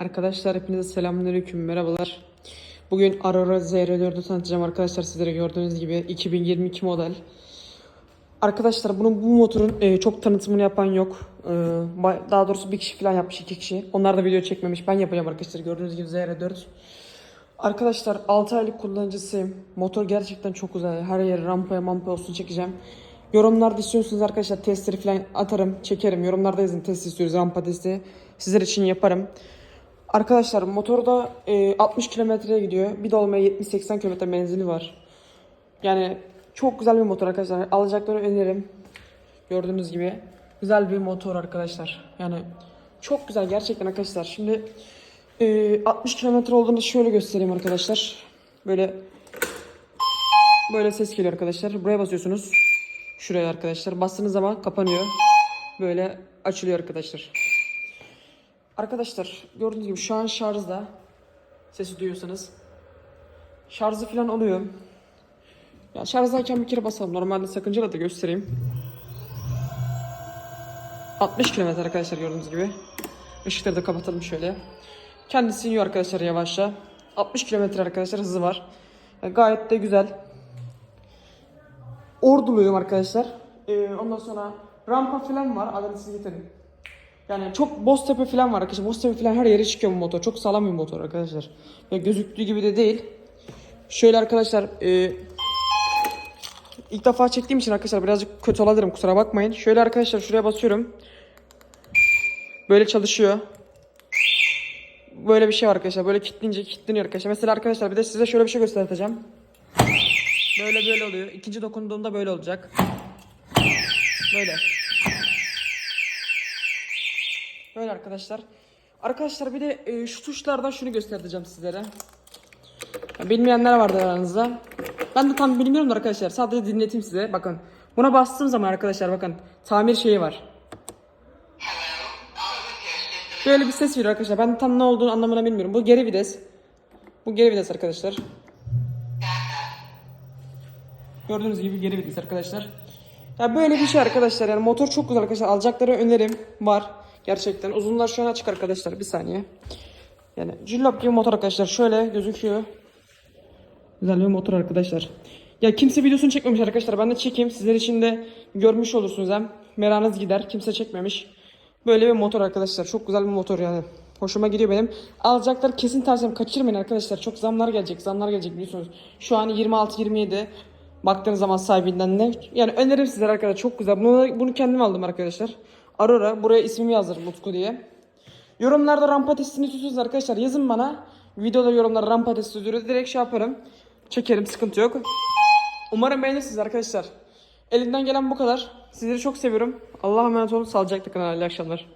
Arkadaşlar hepinize selamünaleyküm merhabalar. Bugün Aurora ZR4'ü tanıtacağım arkadaşlar sizlere gördüğünüz gibi 2022 model. Arkadaşlar bunun bu motorun e, çok tanıtımını yapan yok. E, daha doğrusu bir kişi falan yapmış iki kişi. Onlar da video çekmemiş. Ben yapacağım arkadaşlar gördüğünüz gibi ZR4. Arkadaşlar 6 aylık kullanıcısıyım. Motor gerçekten çok güzel. Her yere rampaya mampaya olsun çekeceğim. Yorumlarda istiyorsunuz arkadaşlar testleri falan atarım, çekerim. Yorumlarda yazın test istiyoruz, rampa testi. Sizler için yaparım. Arkadaşlar motorda e, 60 kilometreye gidiyor. Bir dolmaya 70-80 kilometre menzili var. Yani çok güzel bir motor arkadaşlar. Alacakları öneririm. Gördüğünüz gibi güzel bir motor arkadaşlar. Yani çok güzel gerçekten arkadaşlar. Şimdi e, 60 kilometre olduğunu şöyle göstereyim arkadaşlar. Böyle böyle ses geliyor arkadaşlar. Buraya basıyorsunuz. Şuraya arkadaşlar. Bastığınız zaman kapanıyor. Böyle açılıyor arkadaşlar. Arkadaşlar gördüğünüz gibi şu an şarjda. Sesi duyuyorsanız. Şarjı falan oluyor. Ya şarjdayken bir kere basalım. Normalde sakıncalı da göstereyim. 60 kilometre arkadaşlar gördüğünüz gibi. Işıkları da kapatalım şöyle. Kendisi iniyor arkadaşlar yavaşça. 60 kilometre arkadaşlar hızı var. Yani gayet de güzel. Orduluyum arkadaşlar. Ee, ondan sonra rampa falan var. Siz getirin. Yani çok Boztepe falan var arkadaşlar. Boztepe falan her yere çıkıyor bu motor. Çok sağlam bir motor arkadaşlar. Ve gözüktüğü gibi de değil. Şöyle arkadaşlar e, ilk defa çektiğim için arkadaşlar birazcık kötü olabilirim kusura bakmayın. Şöyle arkadaşlar şuraya basıyorum. Böyle çalışıyor. Böyle bir şey var arkadaşlar. Böyle kilitleyince kilitleniyor arkadaşlar. Mesela arkadaşlar bir de size şöyle bir şey göstereceğim. Böyle böyle oluyor. İkinci dokunduğumda böyle olacak. Böyle. Böyle arkadaşlar. Arkadaşlar bir de e, şu tuşlardan şunu göstereceğim sizlere. Ya bilmeyenler vardır aranızda. Ben de tam bilmiyorum da arkadaşlar. Sadece dinleteyim size. Bakın. Buna bastığım zaman arkadaşlar bakın. Tamir şeyi var. Böyle bir ses veriyor arkadaşlar. Ben tam ne olduğunu anlamını bilmiyorum. Bu geri vites. Bu geri vites arkadaşlar. Gördüğünüz gibi geri vites arkadaşlar. Ya böyle bir şey arkadaşlar yani motor çok güzel arkadaşlar. Alacakları önerim var. Gerçekten. Uzunlar şu an açık arkadaşlar. Bir saniye. Yani Jullop gibi motor arkadaşlar. Şöyle gözüküyor. Güzel bir motor arkadaşlar. Ya kimse videosunu çekmemiş arkadaşlar. Ben de çekeyim. Sizler için de görmüş olursunuz hem. Meranız gider. Kimse çekmemiş. Böyle bir motor arkadaşlar. Çok güzel bir motor yani. Hoşuma gidiyor benim. Alacaklar kesin tavsiyem kaçırmayın arkadaşlar. Çok zamlar gelecek. Zamlar gelecek biliyorsunuz. Şu an 26-27. Baktığınız zaman sahibinden ne? Yani öneririm sizlere arkadaşlar. Çok güzel. Bunu, bunu kendim aldım arkadaşlar. Aurora. Buraya ismimi yazdım Utku diye. Yorumlarda rampa testini tutuyorsunuz arkadaşlar. Yazın bana. Videoda yorumlarda rampa testi tutuyoruz. Direkt şey yaparım. Çekerim. Sıkıntı yok. Umarım beğenirsiniz arkadaşlar. Elimden gelen bu kadar. Sizleri çok seviyorum. Allah'a emanet olun. Sağlıcakla kalın. İyi akşamlar.